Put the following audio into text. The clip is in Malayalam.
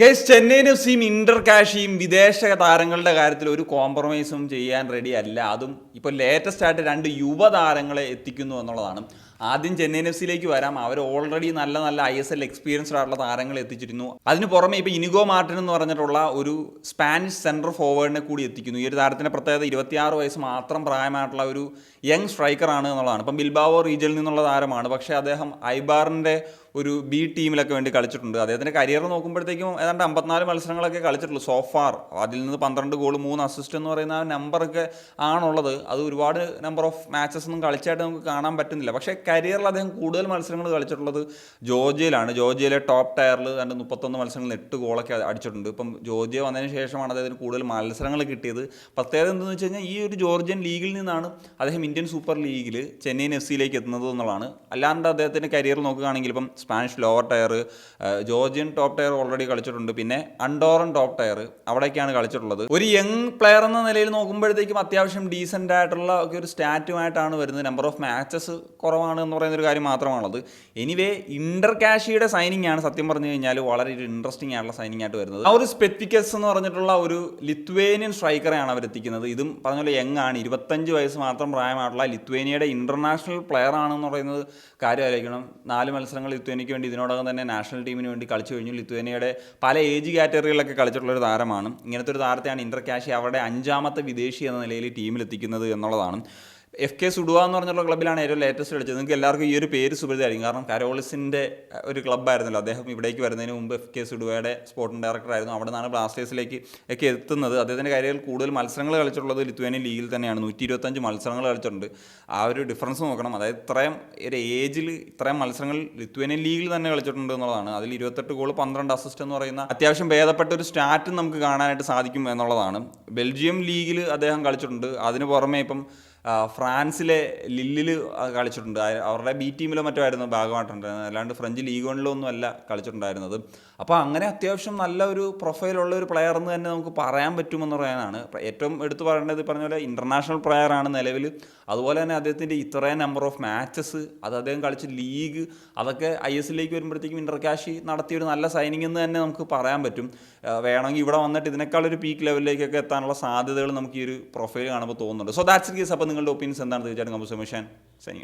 ഗൈസ് ചെന്നൈയിൻ എഫ് സിയും ഇന്റർ കാഷിയും വിദേശ താരങ്ങളുടെ കാര്യത്തിൽ ഒരു കോംപ്രമൈസും ചെയ്യാൻ റെഡി അല്ല. അതും ഇപ്പോൾ ലേറ്റസ്റ്റ് ആയിട്ട് രണ്ട് യുവതാരങ്ങളെ എത്തിക്കുന്നു എന്നുള്ളതാണ്. ആദ്യം ചെന്നൈ എഫ് സിയിലേക്ക് വരാം. അവർ ഓൾറെഡി നല്ല നല്ല ഐ എസ് എൽ എക്സ്പീരിയൻസ്ഡ് ആയിട്ടുള്ള താരങ്ങൾ എത്തിച്ചിരുന്നു. അതിന് പുറമെ ഇപ്പോൾ ഇനിഗോ മാർട്ടിൻ എന്ന് പറഞ്ഞിട്ടുള്ള ഒരു സ്പാനിഷ് സെൻട്രൽ ഫോർവേഡിനെ കൂടി എത്തിക്കുന്നു. ഈ ഒരു താരത്തിന്റെ പ്രത്യേകത ഇരുപത്തിയാറ് വയസ്സ് മാത്രം പ്രായമായിട്ടുള്ള ഒരു യങ് സ്ട്രൈക്കറാണ് എന്നുള്ളതാണ്. ഇപ്പം ബിൽബാവോ റീജിയനിൽ നിന്നുള്ള താരമാണ്. പക്ഷേ അദ്ദേഹം ഐബാറിന്റെ ഒരു ബി ടീമിലൊക്കെ വേണ്ടി കളിച്ചിട്ടുണ്ട്. അദ്ദേഹത്തിന്റെ കരിയർ നോക്കുമ്പോഴത്തേക്കും ഏതാണ്ട് അമ്പത്തിനാല് മത്സരങ്ങളൊക്കെ കളിച്ചിട്ടുള്ളൂ സോഫാർ അതിൽ നിന്ന് പന്ത്രണ്ട് ഗോൾ മൂന്ന് അസിസ്റ്റ് എന്ന് പറയുന്ന നമ്പറൊക്കെ ആണുള്ളത്. അത് ഒരുപാട് നമ്പർ ഓഫ് മാച്ചസ് ഒന്നും കളിച്ചായിട്ട് നമുക്ക് കാണാൻ പറ്റുന്നില്ല. പക്ഷേ കരിയറിൽ അദ്ദേഹം കൂടുതൽ മത്സരങ്ങൾ കളിച്ചിട്ടുള്ളത് ജോർജിയയിലാണ്. ജോർജിയയിലെ ടോപ്പ് ടയറിൽ തന്റെ മുപ്പത്തൊന്ന് മത്സരങ്ങളിൽ എട്ട് ഗോളൊക്കെ അടിച്ചിട്ടുണ്ട്. ഇപ്പം ജോർജിയ വന്നതിന് ശേഷമാണ് അദ്ദേഹത്തിന് കൂടുതൽ മത്സരങ്ങൾ കിട്ടിയത്. പ്രത്യേകത എന്തെന്ന് വെച്ച് കഴിഞ്ഞാൽ ഈ ഒരു ജോർജിയൻ ലീഗിൽ നിന്നാണ് അദ്ദേഹം ഇന്ത്യൻ സൂപ്പർ ലീഗിൽ ചെന്നൈയിൻ എഫ് സിയിലേക്ക് എത്തുന്നത് എന്നുള്ളതാണ്. അല്ലാണ്ട് അദ്ദേഹത്തിന്റെ കരിയർ നോക്കുകയാണെങ്കിൽ ഇപ്പം Spanish lower tier Georgian top tier already കളിച്ചിട്ടുണ്ട്. പിന്നെ അണ്ടോറൻ ടോപ്പ് ടയർ അവിടേക്കാണ് കളിച്ചിട്ടുള്ളത്. ഒരു യങ് പ്ലെയർ എന്ന നിലയിൽ നോക്കുമ്പോഴത്തേക്കും അത്യാവശ്യം ഡീസന്റ് ആയിട്ടുള്ള ഒക്കെ ഒരു സ്റ്റാറ്റുമായിട്ടാണ് വരുന്നത്. നമ്പർ ഓഫ് മാച്ചസ് കുറവാണ് എന്ന് പറയുന്ന ഒരു കാര്യം മാത്രമാണുള്ളത്. എനിവേ ഇന്റർ കാഷിയുടെ സൈനിങ് ആണ് സത്യം പറഞ്ഞു കഴിഞ്ഞാൽ വളരെ ഒരു ഇൻട്രസ്റ്റിംഗ് ആയിട്ടുള്ള സൈനിങ് ആയിട്ട് വരുന്നത്. ആ ഒരു സ്പെത്തിക്കസ് എന്ന് പറഞ്ഞിട്ടുള്ള ഒരു ലിത്വേനിയൻ സ്ട്രൈക്കറെയാണ് അവർ എത്തിക്കുന്നത് ഇതും പറഞ്ഞ പോലെ യങ് ആണ്. ഇരുപത്തഞ്ച് വയസ്സ് മാത്രം പ്രായമായിട്ടുള്ള ലിത്വേനിയയുടെ ഇന്റർനാഷണൽ പ്ലെയർ ആണെന്ന് പറയുന്നത് കാര്യം ആലോചിക്കണം നാല് മത്സരങ്ങൾ ലിത്വേനിയയ്ക്ക് വേണ്ടി ഇതിനോടകം തന്നെ നാഷണൽ ടീമിന് വേണ്ടി കളിച്ചു കഴിഞ്ഞു. ലിത്വേനിയയുടെ പല ഏജ് കാറ്റഗറികളിലൊക്കെ കളിച്ചിട്ടുള്ള ഒരു താരമാണ്. ഇങ്ങനത്തെ ഒരു താരത്തെയാണ് ഇന്റർ കാഷി അവരുടെ അഞ്ചാമത്തെ വിദേശി എന്ന നിലയിൽ ടീമിലെത്തിക്കുന്നത് എന്നുള്ളതാണ്. എഫ് കെ സുഡുവ എന്ന് പറഞ്ഞുള്ള ക്ലബ്ബിലാണ് ഏറ്റവും ലേറ്റസ്റ്റ് കളിച്ചത്. നിങ്ങൾക്ക് എല്ലാവർക്കും ഈ ഒരു പേര് സുപരിതായിരിക്കും കാരണം കരോളിസിന്റെ ഒരു ക്ലബ്ബായിരുന്നല്ലോ അദ്ദേഹം ഇവിടേക്ക് വരുന്നതിന് മുമ്പ് എഫ് കെ സുഡുവയുടെ സ്പോർട്ടിംഗ് ഡയറക്ടറായിരുന്നു അവിടെ നിന്നാണ് ബ്ലാസ്റ്റേഴ്സിലേക്ക് ഒക്കെ എത്തുന്നത്. അദ്ദേഹത്തിന്റെ കാര്യത്തിൽ കൂടുതൽ മത്സരങ്ങൾ കളിച്ചിട്ടുള്ളത് ലിത്വേനിയൻ ലീഗിൽ തന്നെയാണ്. നൂറ്റി ഇരുപത്തഞ്ച് മത്സരങ്ങൾ കളിച്ചിട്ടുണ്ട്. ആ ഒരു ഡിഫറൻസ് നോക്കണം. അതായത് ഇത്രയും ഒരു ഏജിൽ ഇത്രയും മത്സരങ്ങൾ ലിത്വേനിയൻ ലീഗിൽ തന്നെ കളിച്ചിട്ടുണ്ട് എന്നുള്ളതാണ്. അതിൽ ഇരുപത്തെട്ട് ഗോൾ പന്ത്രണ്ട് അസിസ്റ്റ് എന്ന് പറയുന്ന അത്യാവശ്യം ഭേദപ്പെട്ട ഒരു സ്റ്റാറ്റും നമുക്ക് കാണാനായിട്ട് സാധിക്കും എന്നുള്ളതാണ്. ബെൽജിയം ലീഗിൽ അദ്ദേഹം കളിച്ചിട്ടുണ്ട്. അതിന് പുറമേ ഇപ്പം ഫ്രാൻസിലെ ലില്ലിൽ കളിച്ചിട്ടുണ്ട്. അവരുടെ ബി ടീമിലോ മറ്റോ ആയിരുന്നു ഭാഗമായിട്ടുണ്ടായിരുന്നത്. അല്ലാണ്ട് ഫ്രഞ്ച് ലീഗ് വണ്ണിലോ ഒന്നും അല്ല കളിച്ചിട്ടുണ്ടായിരുന്നത്. അപ്പോൾ അങ്ങനെ അത്യാവശ്യം നല്ല ഒരു പ്രൊഫൈലുള്ള ഒരു പ്ലെയർ എന്ന് തന്നെ നമുക്ക് പറയാൻ പറ്റുമെന്ന് പറയാനാണ്. ഏറ്റവും എടുത്തു പറയേണ്ടത് പറഞ്ഞ പോലെ ഇന്റർനാഷണൽ പ്ലെയർ ആണ് നിലവിൽ അതുപോലെ തന്നെ അദ്ദേഹത്തിന്റെ ഇത്രയും നമ്പർ ഓഫ് മാച്ചസ് അത് അദ്ദേഹം കളിച്ച് ലീഗ് അതൊക്കെ ഐ എസ് എല്ലിലേക്ക് വരുമ്പോഴത്തേക്കും ഇന്റർകാഷി നടത്തിയ ഒരു നല്ല സൈനിങ് എന്ന് തന്നെ നമുക്ക് പറയാൻ പറ്റും. വേണമെങ്കിൽ ഇവിടെ വന്നിട്ട് ഇതിനേക്കാൾ ഒരു പീക്ക് ലെവലിലേക്കൊക്കെ എത്താനുള്ള സാധ്യതകൾ നമുക്ക് ഈ ഒരു പ്രൊഫൈൽ കാണുമ്പോൾ തോന്നുന്നുണ്ട്. സോ ദാറ്റ്സ് കേസ് അപ്പോൾ നിങ്ങളുടെ ഒപ്പീനിയൻസ് എന്താണ് തീർച്ചയായിട്ടും കമ്പസ് മിഷൻ സൈനിങ്